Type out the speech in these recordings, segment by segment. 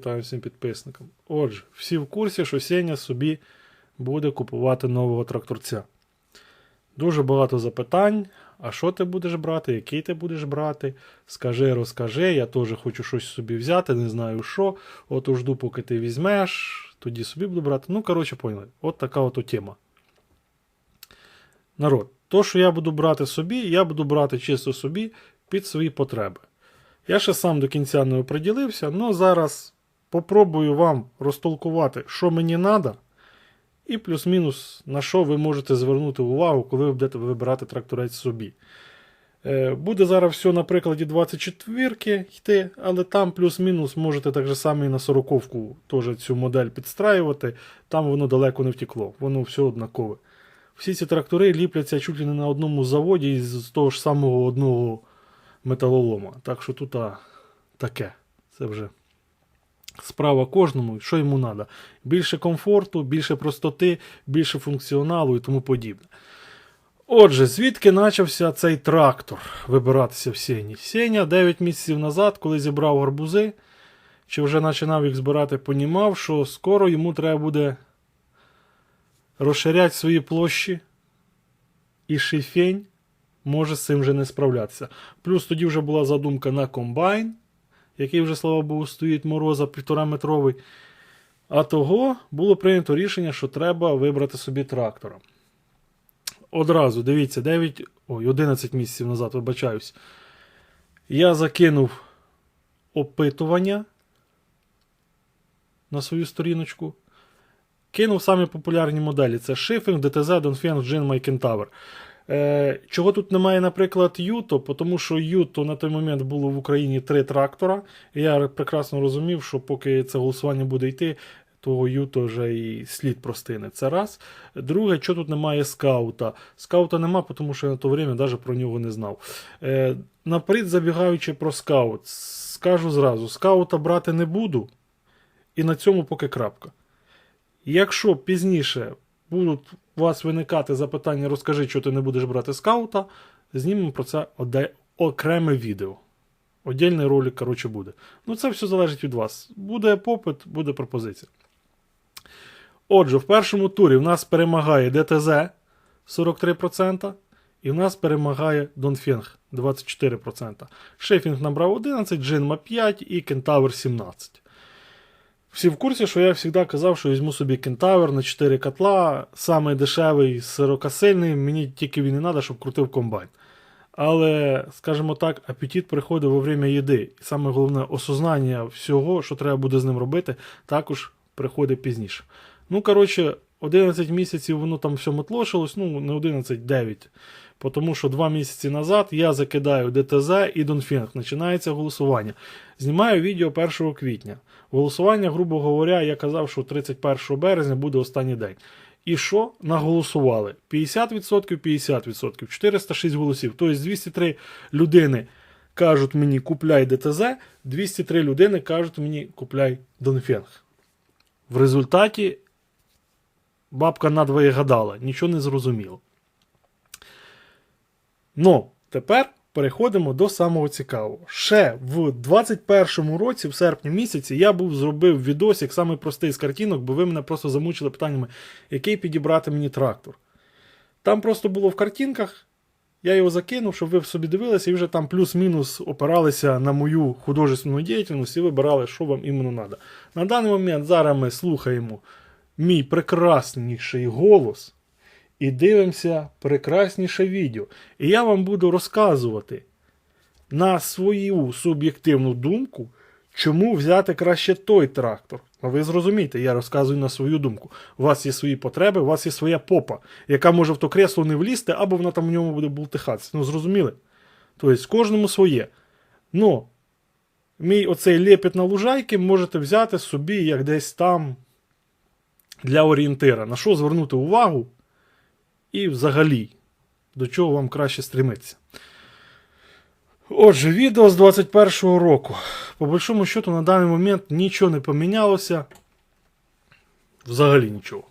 вітаю всім підписникам. Отже, всі в курсі, що Сеня собі буде купувати нового тракторця. Дуже багато запитань. А що ти будеш брати, який ти будеш брати? Скажи, розкажи, я теж хочу щось собі взяти, не знаю що. От жду, поки ти візьмеш, тоді собі буду брати. Ну, коротше, поняли. От така от тема. Народ, то, що я буду брати собі, я буду брати чисто собі під свої потреби. Я ще сам до кінця не оприділився, але зараз попробую вам розтолкувати, що мені треба, і плюс-мінус на що ви можете звернути увагу, коли ви будете вибирати тракторець собі. Е, Буде зараз все на прикладі 24-ки йти, але там плюс-мінус можете так же само і на 40-ку теж цю модель підстраювати, там воно далеко не втекло, воно все однакове. Всі ці трактори ліпляться чуть ли не на одному заводі із того ж самого одного металолома. Так що тут а, таке. Це вже справа кожному, що йому треба. Більше комфорту, більше простоти, більше функціоналу і тому подібне. Отже, звідки почався цей трактор вибиратися в Сені? Сеня 9 місяців назад, коли зібрав гарбузи, чи вже починав їх збирати, понімав, що скоро йому треба буде розширяти свої площі, і шифень може з цим вже не справлятися. Плюс тоді вже була задумка на комбайн, який вже, слава Богу, стоїть мороза півтора метровий. А того було прийнято рішення, що треба вибрати собі трактора. Одразу, дивіться, 9, ой, 11 місяців назад, вибачаюсь. Я закинув опитування на свою сторіночку. Кинув самі популярні моделі: це Шифінг, Jinma і Kentaur. Е, чого тут немає, наприклад, Юто, тому що Юто на той момент було в Україні три трактора. Я прекрасно розумів, що поки це голосування буде йти, того Юто вже і слід простине. Це раз. Друге, що тут немає скаута. Скаута нема, тому що я на то время навіть про нього не знав. Е, наперед, забігаючи про скаут, скажу зразу: скаута брати не буду. І на цьому поки крапка. Якщо пізніше будуть у вас виникати запитання, розкажи, що ти не будеш брати скаута, знімемо про це окреме відео. Отдільний ролик, коротше, буде. Ну, це все залежить від вас. Буде попит, буде пропозиція. Отже, в першому турі в нас перемагає ДТЗ 43%, і в нас перемагає Донфінг 24%. Шефінг набрав 11, Джинма 5 і Кентавр 17. Всі в курсі, що я завжди казав, що візьму собі кентавр на 4 котла, самий дешевий, сирокосильний, мені тільки він не треба, щоб крутив комбайн. Але, скажімо так, апетит приходить во время їди. І саме головне осознання всього, що треба буде з ним робити, також приходить пізніше. Ну, коротше, 11 місяців воно там все мотлошилось, ну, не 11, 9. Тому що 2 місяці назад я закидаю ДТЗ і Донфінг. Починається голосування. Знімаю відео 1 квітня. Голосування, грубо говоря, я казав, що 31 березня буде останній день. І що наголосували? 50%, 50%, 406 голосів. Тобто 203 людини кажуть мені купляй ДТЗ, 203 людини кажуть мені купляй Донфенг. В результаті бабка надвоє гадала, нічого не зрозуміло. Ну, тепер переходимо до самого цікавого. Ще в 21-му році, в серпні місяці, я був зробив відосик, самий простий з картинок, бо ви мене просто замучили питаннями, який підібрати мені трактор. Там просто було в картинках. Я його закинув, щоб ви собі дивилися, і вже там плюс-мінус опиралися на мою художественну діяльність і вибирали, що вам іменно треба. На даний момент зараз ми слухаємо мій прекрасніший голос і дивимося прекрасніше відео. І я вам буду розказувати на свою суб'єктивну думку, чому взяти краще той трактор. Ви зрозумієте, я розказую на свою думку. У вас є свої потреби, у вас є своя попа, яка може в то кресло не влізти, або вона там в ньому буде бултихатися. Ну, зрозуміли? Тобто, кожному своє. Ну, мій оцей лепет на лужайки можете взяти собі як десь там для орієнтира. На що звернути увагу? І взагалі, до чого вам краще стремитися. Отже, відео з 21-го року. По большому счету, на даний момент нічого не помінялося. Взагалі нічого.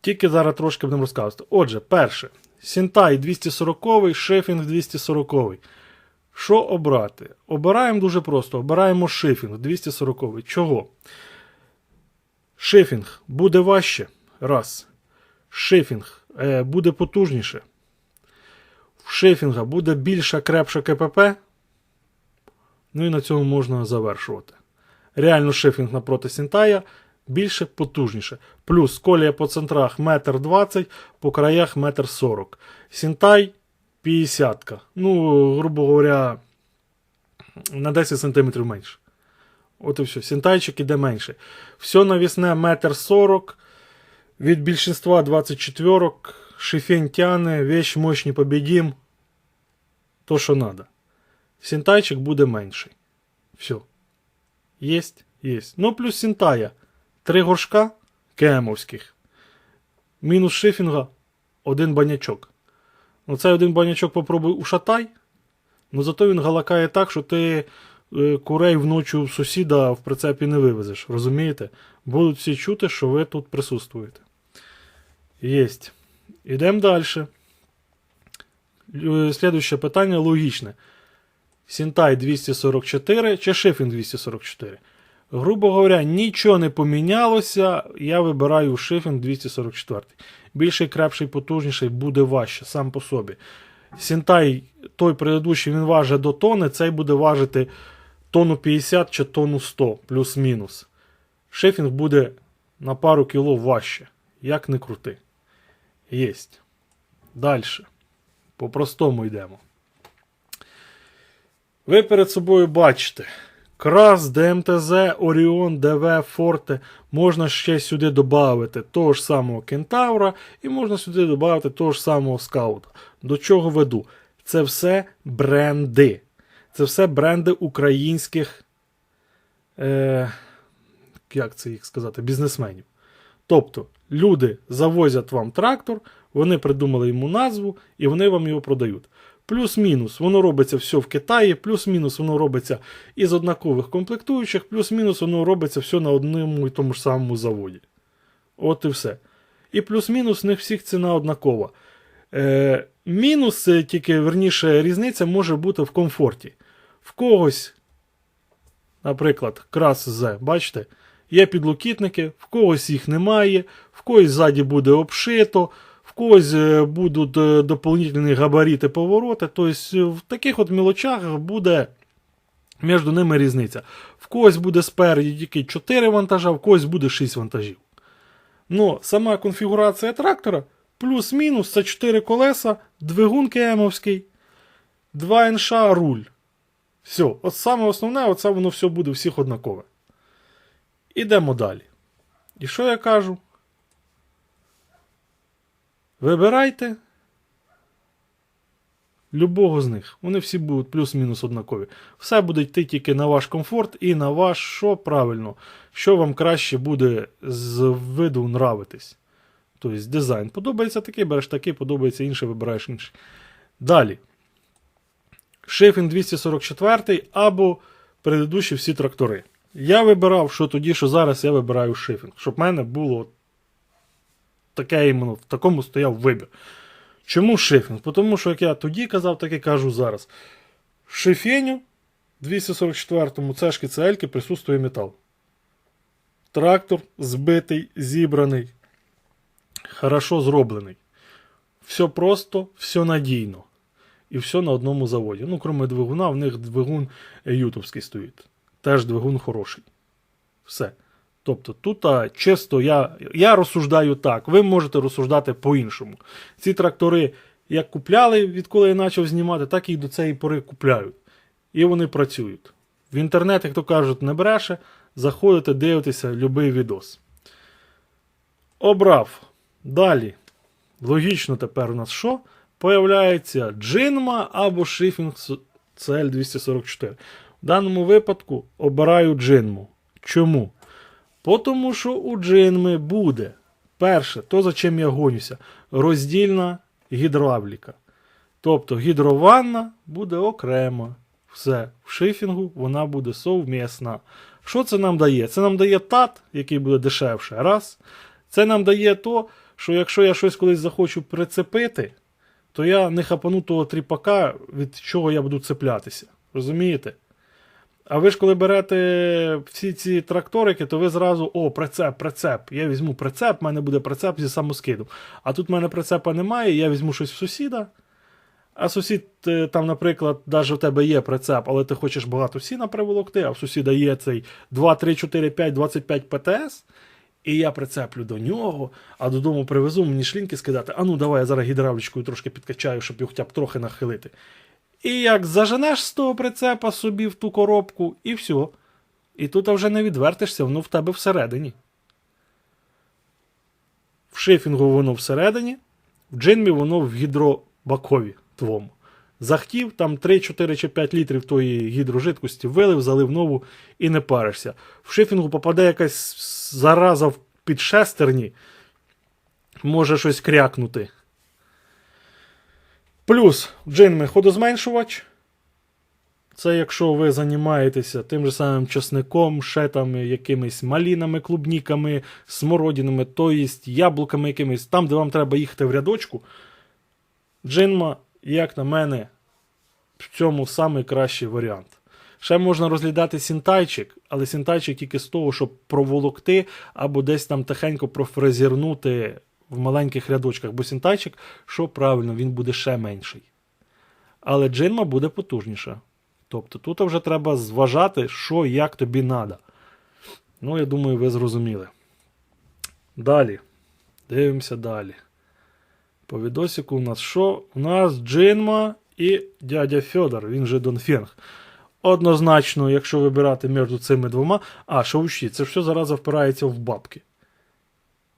Тільки зараз трошки будемо розказувати. Отже, перше. Сінтай 240, Шефінг 240. Що обрати? Обираємо дуже просто. Обираємо шифінг 240. Чого? Шифінг буде важче. Раз. Шифінг буде потужніше. В шифінга буде більша крепша КПП. Ну і на цьому можна завершувати. Реально шифінг напроти Сінтая більше потужніше. Плюс колія по центрах 1,20 м, по краях 1,40 м. Сінтай 50. Ну, грубо говоря, на 10 см менше. От і все. Сінтайчик іде менше. Все навісне 1,40 м. Від більшинства 24 шифень тяне, вещь мощь побідім. То, що надо. Сінтайчик буде менший. Все. Єсть? Єсть. Ну, плюс сінтая. Три горшка кемовських. Мінус шифінга один банячок. Ну, цей один банячок попробуй ушатай. Ну зато він галакає так, що ти е, курей вночі в сусіда в прицепі не вивезеш. Розумієте? Будуть всі чути, що ви тут присутствуєте. Єсть. Ідемо далі. Слідуще питання логічне. Сінтай 244 чи Шифін 244. Грубо говоря, нічого не помінялося. Я вибираю Шифін 244. Більший, крепший, потужніший буде важче сам по собі. Сінтай, той предыдущий, він важить до тони, цей буде важити тонну 50 чи тонну 100, плюс-мінус. Шифінг буде на пару кіло важче. Як не крути. Єсть. Далі. По-простому йдемо. Ви перед собою бачите. Крас, ДМТЗ, Оріон, ДВ, Форте. Можна ще сюди додати того ж самого Кентавра, і можна сюди додати того ж самого скаута. До чого веду? Це все бренди. Це все бренди українських, е, як це їх сказати, бізнесменів. Тобто, люди завозять вам трактор, вони придумали йому назву, і вони вам його продають. Плюс-мінус, воно робиться все в Китаї, плюс-мінус воно робиться із однакових комплектуючих, плюс-мінус воно робиться все на одному і тому ж самому заводі. От і все. І плюс-мінус, не всіх ціна однакова. Е, мінус, тільки верніше, різниця може бути в комфорті. В когось, наприклад, крас З, бачите, є підлокітники, в когось їх немає, в когось ззаді буде обшито, в когось е, будуть е, доповнительні габарити повороти. Тобто в таких от мілочах буде між ними різниця. В когось буде спереді тільки 4 вантажа, в когось буде 6 вантажів. Ну, сама конфігурація трактора плюс-мінус це 4 колеса, двигун кемовський, 2 НШ, руль. Все, от саме основне, оце воно все буде всіх однакове. Ідемо далі. І що я кажу? Вибирайте любого з них. Вони всі будуть плюс-мінус однакові. Все буде йти тільки на ваш комфорт і на ваш, що правильно, що вам краще буде з виду нравитись. Тобто дизайн. Подобається такий, береш такий, подобається інший, вибираєш інший. Далі. Шифін 244 або предыдущі всі трактори. Я вибирав, що тоді, що зараз я вибираю шифінг. Щоб в мене було таке іменно, в такому стояв вибір. Чому шифінг? Тому що, як я тоді казав, так і кажу зараз. Шифеню 244-му цешки цельки присутствує метал. Трактор збитий, зібраний, хорошо зроблений. Все просто, все надійно. І все на одному заводі. Ну, крім двигуна, в них двигун ютубський стоїть. Теж двигун хороший. Все. Тобто тут чисто я, я розсуждаю так, ви можете розсуждати по-іншому. Ці трактори як купляли, відколи я почав знімати, так і до цієї пори купляють. І вони працюють. В інтернет, як то кажуть, не бреше, заходите, дивитеся будь-який відос. Обрав. Далі. Логічно тепер у нас що? Появляється Джинма або Шифінг CL244. В даному випадку обираю джинму. Чому? Тому що у джинми буде. Перше, то за чим я гонюся, роздільна гідравліка. Тобто гідрованна буде окремо. Все, в шифінгу вона буде совмісна. Що це нам дає? Це нам дає тат, який буде дешевше. Раз. Це нам дає то, що якщо я щось колись захочу прицепити, то я не хапану того тріпака, від чого я буду цеплятися. Розумієте? А ви ж коли берете всі ці тракторики, то ви зразу о, прицеп, прицеп. Я візьму прицеп, в мене буде прицеп зі самоскидом. А тут в мене прицепа немає, я візьму щось в сусіда. А сусід, е, там, наприклад, навіть у тебе є прицеп, але ти хочеш багато сіна приволокти, а в сусіда є цей 2, 3, 4, 5, 25 ПТС. І я прицеплю до нього, а додому привезу мені шлінки скидати. А ну давай я зараз гідравлічкою трошки підкачаю, щоб його хоча б трохи нахилити. І як заженеш з того прицепа собі в ту коробку, і все. І тут вже не відвертишся, воно в тебе всередині. В шифінгу воно всередині, в джинмі воно в гідробакові твому. Захтів, там 3, 4 чи 5 літрів тої гідрожидкості вилив, залив нову і не паришся. В шифінгу попаде якась зараза в підшестерні, може щось крякнути. Плюс в джинмі ходозменшувач. Це якщо ви займаєтеся тим же самим часником, ще там якимись малінами, клубніками, смородинами, то єсть яблуками якимись, там, де вам треба їхати в рядочку. Джинма, як на мене, в цьому самий кращий варіант. Ще можна розглядати сінтайчик, але сінтайчик тільки з того, щоб проволокти або десь там тихенько профрезернути в маленьких рядочках, бо сінтайчик, що правильно, він буде ще менший. Але джинма буде потужніша. Тобто тут вже треба зважати, що як тобі треба. Ну, я думаю, ви зрозуміли. Далі. Дивимося далі. По відосику у нас що? У нас Джинма і дядя Федор, він же Донфенг. Однозначно, якщо вибирати між цими двома. А, учіть, це все зараз впирається в бабки.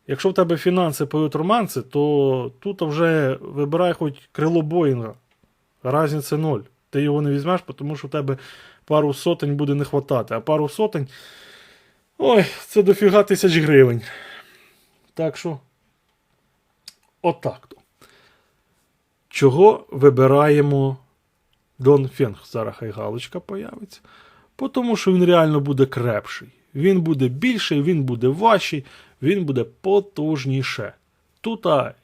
Якщо в тебе фінанси поють романси, то тут вже вибирай хоч крило Боїнга. Разниця ноль. Ти його не візьмеш, тому що в тебе пару сотень буде не хватати. А пару сотень. Ой, це дофіга тисяч гривень. Так що. Отак то. Чого вибираємо Дон Фенг? Зараз хай галочка появиться. По Тому що він реально буде крепший. Він буде більший, він буде важчий, він буде потужніше. Тут, а,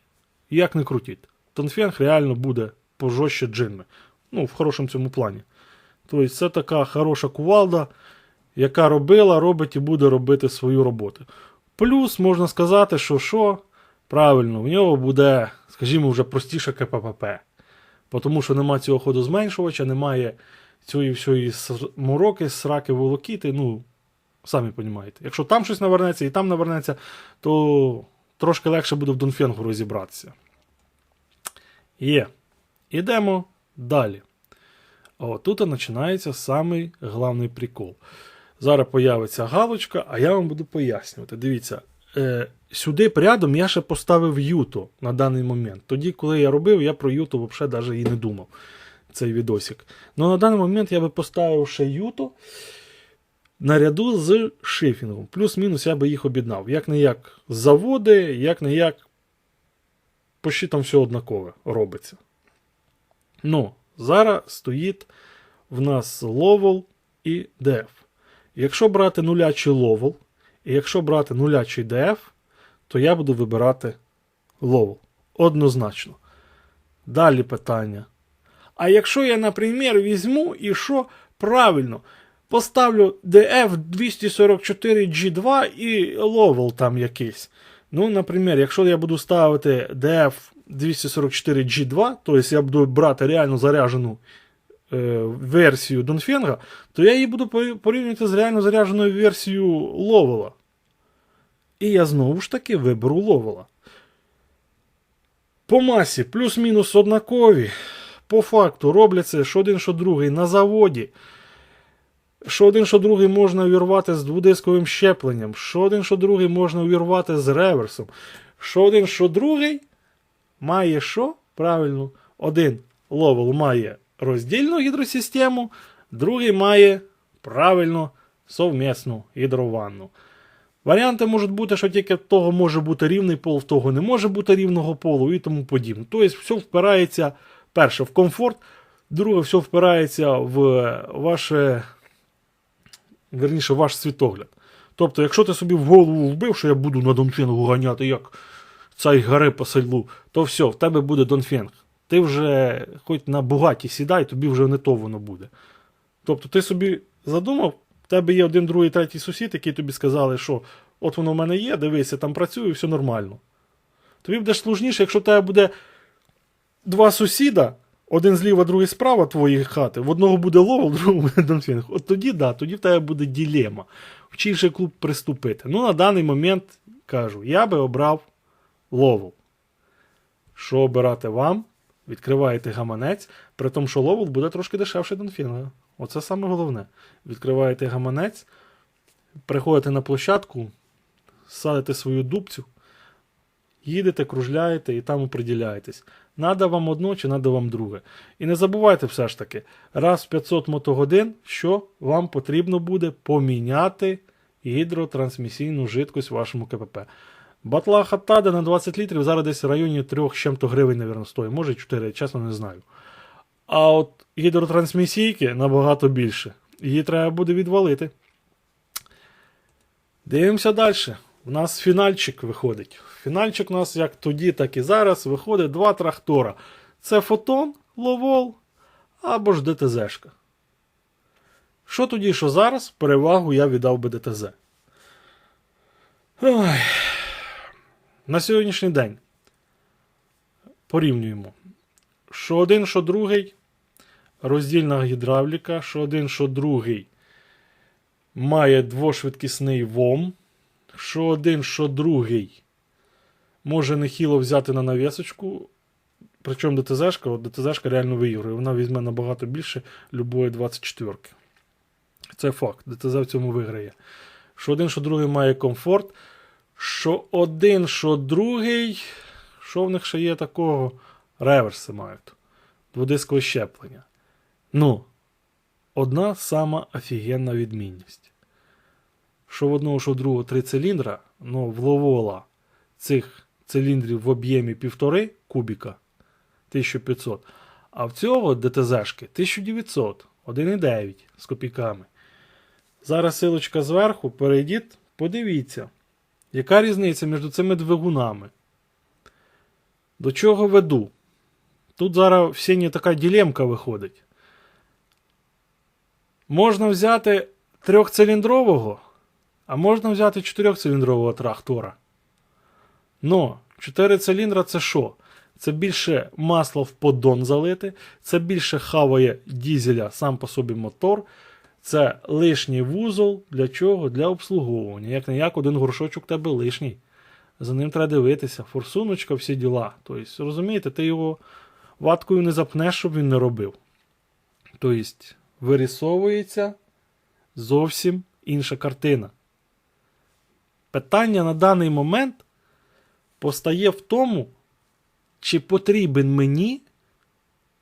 як не крутіть, Донфенг реально буде пожорстче джинми. Ну, в хорошому цьому плані. Тобто, це така хороша кувалда, яка робила, робить і буде робити свою роботу. Плюс можна сказати, що що, правильно, в нього буде, скажімо, вже простіше КПП. Тому що нема цього ходозменшувача, немає цієї всієї мороки, сраки, волокіти. Ну, самі розумієте. Якщо там щось навернеться і там навернеться, то трошки легше буде в Донфенгу розібратися. Є. Ідемо далі. О, тут починається самий головний прикол. Зараз появиться галочка, а я вам буду пояснювати. Дивіться, е, сюди рядом я ще поставив Юто на даний момент. Тоді, коли я робив, я про Юто взагалі навіть і не думав. Цей відосик. Ну на даний момент я би поставив ще Юто наряду з шифінгом. Плюс-мінус я би їх об'єднав. Як не як заводи, як не як почти там все однакове робиться. Ну, зараз стоїть в нас ловел і DF. Якщо брати нулячий ловел, і якщо брати нулячий DF, то я буду вибирати ловел. Однозначно. Далі питання. А якщо я, наприклад, візьму і що правильно, поставлю DF 244 G2 і ловел там якийсь. Ну, наприклад, якщо я буду ставити DF 244 G2, тобто я буду брати реально заряджену е, версію Донфенга, то я її буду порівнювати з реально зарядженою версією Ловела. І я знову ж таки виберу Ловела. По масі плюс-мінус однакові. По факту робляться що один, що другий на заводі. Що один, що другий можна увірвати з дводисковим щепленням, що один, що другий можна увірвати з реверсом. Що один, що другий має що? Правильно, один ловел має роздільну гідросистему, другий має правильно совмісну гідрованну. Варіанти можуть бути, що тільки того може бути рівний пол, в того не може бути рівного полу і тому подібне. Тобто, все впирається, перше, в комфорт, друге, все впирається в ваше, верніше, ваш світогляд. Тобто, якщо ти собі в голову вбив, що я буду на Донфенгу ганяти, як цей гари по селу, то все, в тебе буде Донфенг. Ти вже хоч на бугаті сідай, тобі вже не то воно буде. Тобто ти собі задумав, в тебе є один, другий, третій сусід, які тобі сказали, що от воно в мене є, дивися, там працює, все нормально. Тобі буде служніше, якщо в тебе буде два сусіда, один зліва, другий справа твоєї хати, в одного буде ловол, в другого буде донфінг. От тоді, да, тоді в тебе буде ділема. В чий же клуб приступити. Ну, на даний момент кажу, я би обрав ловол. Що обирати вам? Відкриваєте гаманець, при тому, що ловол буде трошки дешевше донфінга. Оце саме головне. Відкриваєте гаманець, приходите на площадку, садите свою дубцю, їдете, кружляєте і там оприділяєтесь. Надо вам одно чи надо вам друге. І не забувайте все ж таки, раз в 500 мотогодин, що вам потрібно буде поміняти гідротрансмісійну жидкость в вашому КПП. Батла Хаттада на 20 літрів зараз десь в районі 3 з чим-то гривень, мабуть, стоїть. Може 4, чесно не знаю. А от гідротрансмісійки набагато більше. Її треба буде відвалити. Дивимося далі. У нас фінальчик виходить. Фінальчик у нас як тоді, так і зараз виходить два трактора. Це фотон, ловол або ж ДТЗшка. Що тоді, що зараз, перевагу я віддав би ДТЗ. Ой. На сьогоднішній день порівнюємо. Що один, що другий. Роздільна гідравліка, що один, що другий має двошвидкісний ВОМ. Що один, що другий може нехило взяти на навісочку. Причому ДТЗшка, от ДТЗшка реально виігрує. Вона візьме набагато більше любої 24-ки. Це факт. ДТЗ в цьому виграє. Що один, що другий має комфорт. Що один, що другий. Що в них ще є такого? Реверси мають. Дводискове щеплення. Ну, одна сама офігенна відмінність. Що в одного, що в другого три циліндра, ну, в Ловола цих циліндрів в об'ємі півтори кубіка 1500, а в цього ДТЗшки 1900, 1,9 з копійками. Зараз силочка зверху, перейдіть, подивіться, яка різниця між цими двигунами. До чого веду? Тут зараз в сіні така ділемка виходить. Можна взяти трьохциліндрового, а можна взяти чотирьохциліндрового трактора. Но 4 циліндра це що? Це більше масла в поддон залити, це більше хаває дізеля сам по собі мотор. Це лишній вузол для чого? Для обслуговування. Як не як один горшочок у тебе лишній. За ним треба дивитися. Форсуночка, всі діла. Тобто, розумієте, ти його ваткою не запнеш, щоб він не робив. Тобто, вирисовується зовсім інша картина. Питання на даний момент постає в тому, чи потрібен мені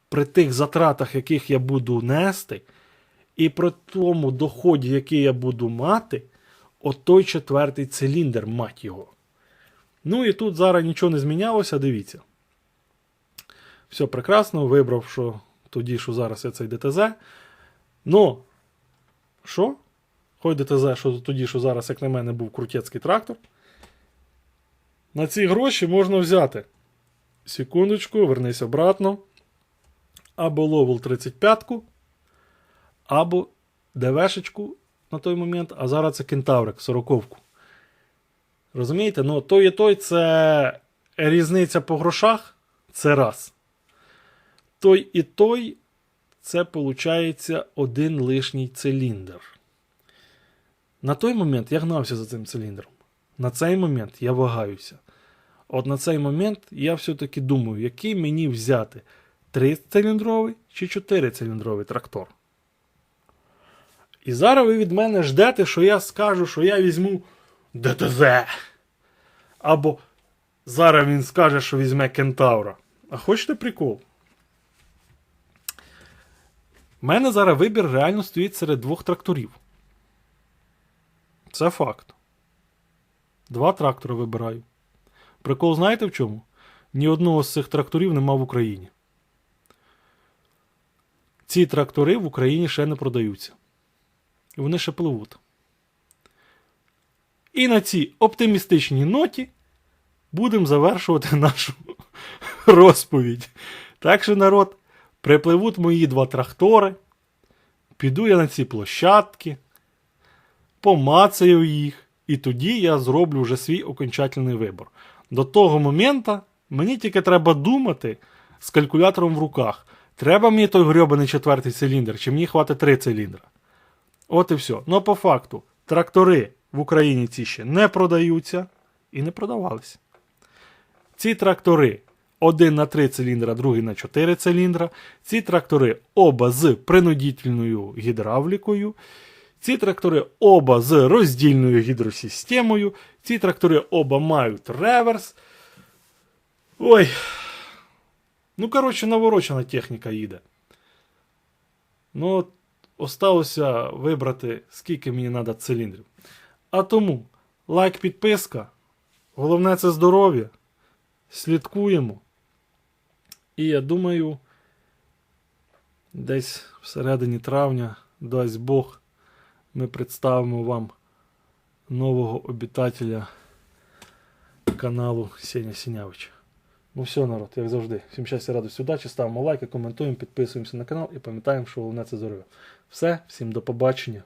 при тих затратах, яких я буду нести, і при тому доході, який я буду мати, от четвертий циліндр, мать його. Ну і тут зараз нічого не змінялося, дивіться. Все прекрасно, вибрав, що тоді, що зараз я цей ДТЗ. Ну, що? Хоч ДТЗ, що тоді, що зараз, як на мене, був крутецький трактор. На ці гроші можна взяти. Секундочку, вернись обратно. Або ловел 35-ку, або ДВшечку на той момент, а зараз це кентаврик 40-ку. Розумієте? Ну, той і той це різниця по грошах. Це раз. Той і той це виходить один лишній циліндр. На той момент я гнався за цим циліндром. На цей момент я вагаюся. От на цей момент я все-таки думаю, який мені взяти 3-циліндровий чи 4-циліндровий трактор. І зараз ви від мене ждете, що я скажу, що я візьму ДТЗ. Або зараз він скаже, що візьме кентавра. А хочете прикол? У мене зараз вибір реально стоїть серед двох тракторів. Це факт. Два трактори вибираю. Прикол знаєте в чому? Ні одного з цих тракторів нема в Україні. Ці трактори в Україні ще не продаються. І вони ще пливуть. І на цій оптимістичній ноті будемо завершувати нашу розповідь. Так що, народ, припливуть мої два трактори, піду я на ці площадки, помацаю їх, і тоді я зроблю вже свій окончательний вибор. До того моменту мені тільки треба думати з калькулятором в руках. Треба мені той грьобаний четвертий циліндр, чи мені хватить три циліндра. От і все. Ну, по факту, трактори в Україні ці ще не продаються і не продавалися. Ці трактори один на 3 циліндра, другий на 4 циліндра. Ці трактори оба з принудительною гідравлікою. Ці трактори оба з роздільною гідросистемою. Ці трактори оба мають реверс. Ой. Ну, коротше, наворочена техніка їде. Ну, осталося вибрати, скільки мені треба циліндрів. А тому лайк, підписка. Головне це здоров'я. Слідкуємо. І я думаю, десь всередині травня, дасть Бог, ми представимо вам нового обітателя каналу Сеня Сінявича. Ну все, народ, як завжди. Всім щастя, радості, удачі, ставимо лайки, коментуємо, підписуємося на канал і пам'ятаємо, що головне це здоров'я. Все, всім до побачення.